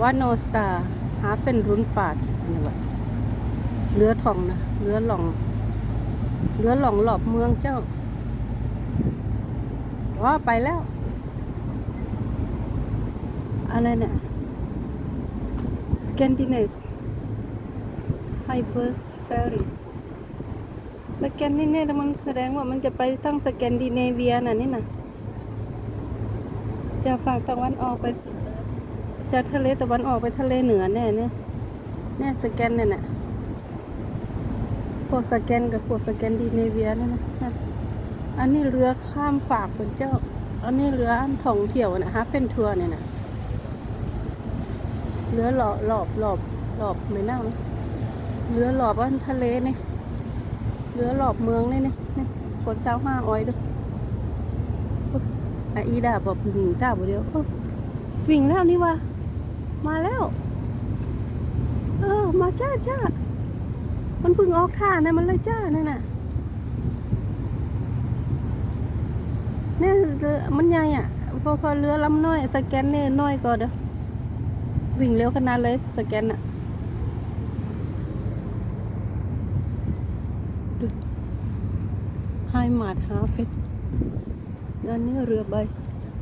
ว่าโนสตาหาเฟนรุนฟาดนนี้วะเรือทองนะเรือหล่องเรือหล่องหลอบเมืองเจ้าว่าไปแล้ว อะไรเนี่ยสแกนดิเนสไฮเปอร์เฟรีสแกนดิเนสมันแสดงว่ามันจะไปตั้งสแกนดิเนเวียน่ะนี่นะจากฝั่งตะวันออกไป จากทะเลตะวันออกไปทะเลเหนือแน่เนี่ยเนี่ยสแกนเนี่ยนะพวกสแกนกับพวกสแกนดิเนเวียเนี่ยนะนั่นอันนี้เรือข้ามฝากคนเจ้า อันนี้เรือท่องเที่ยวนะฮะเฟนทัวร์เนี่ยนะเรือหลอบหลอบหลอบหลอบไม่น่านะเรือหลอบอันทะเลเนี่ยเรือหลอบเมืองนี่นี่นี่คนเช้าห้าออยดูอุ๊ยอะอีดาบอกวิ่งตาบ่เดียววิ่งแล้วนี่วะ มาแล้ว เออ มาจ้าจ้ามันเพิ่งออกท่านะมันเลยจ้านั่นน่ะเนี่ยเรือมันใหญ่อะ พอพอเรือลำน้อย สแกนเนี่ยน้อยก็เด้อวิ่งเร็วขนาดเลยสแกนอะไฮมาดฮาเฟตด้านนี้เรือใบ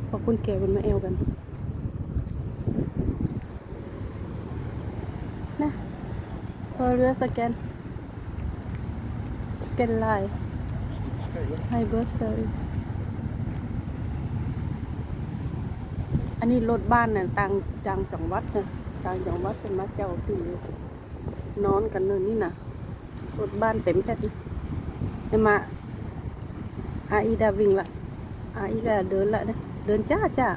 พอคนแก่มันมาแอวกัน นะ พอเรือสแกน สแกนไลน์ไฮเบอร์เซอร์อันนี้รถบ้านน่ะต่างจางจังหวัดนะต่างจังหวัดเป็นมาเจ้าที่นอนกันเลยนี่นะรถบ้านเต็มแพทย์นะเดี๋ยวมาอาอีดาวิ่งละอาอีดาเดินละนะเดินจ้าจ้า